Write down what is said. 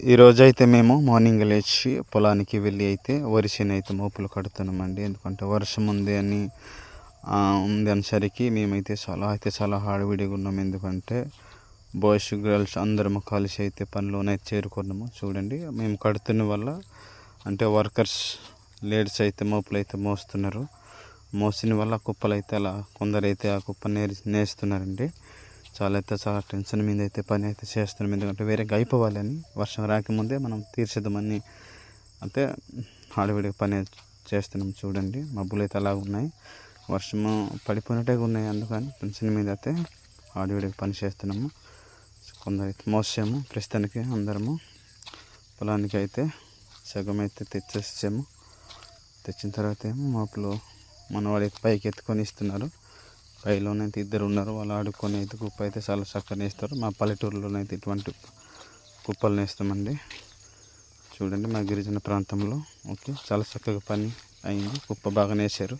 ఈరోజు అయితే మేము మార్నింగ్ లేచి పొలానికి వెళ్ళి అయితే వరిసేను అయితే మోపులు కడుతున్నామండి. ఎందుకంటే వర్షం ఉంది అని ఆ, ఉంది అనేసరికి మేమైతే చాలా అయితే చాలా హాడవిడిగా ఉన్నాం. ఎందుకంటే బాయ్స్ గర్ల్స్ అందరం కలిసి అయితే పనిలోనైతే చేరుకున్నాము. చూడండి మేము కడుతున్న వల్ల అంటే వర్కర్స్ లేడీస్ అయితే మోపులు అయితే మోస్తున్నారు. మోసిన వల్ల కుప్పలు అయితే అలా కొందరైతే ఆ కుప్ప నేర్ నేస్తున్నారండి. చాలా అయితే చాలా టెన్షన్ మీద అయితే పని అయితే చేస్తున్నాం. ఎందుకంటే వేరే అయిపోవాలని వర్షం రాకముందే మనం తీర్చేద్దామని అంటే హడావిడిగా పని చేస్తున్నాం చూడండి. మబ్బులు అయితే అలా ఉన్నాయి. వర్షము పడిపోయినట్టే ఉన్నాయి అందుకని టెన్షన్ మీద అయితే హడావిడిగా పని చేస్తున్నాము. కొందరైతే మోసాము ప్రస్తుతానికి అందరము పొలానికి అయితే సగం అయితే తెచ్చేసాము తెచ్చిన తర్వాత ఏమో మాపులు మనవాడి పైకి ఎత్తుకొని ఇస్తున్నారు. పైలోనైతే ఇద్దరు ఉన్నారు. వాళ్ళు ఆడుకొని అయితే కుప్ప అయితే చాలా చక్కగా వేస్తారు మా పల్లెటూరులోనైతే ఇటువంటి కుప్పలు నేస్తామండి. చూడండి మా గిరిజన ప్రాంతంలో. ఓకే చాలా చక్కగా పని అయింది. కుప్ప బాగా నేసారు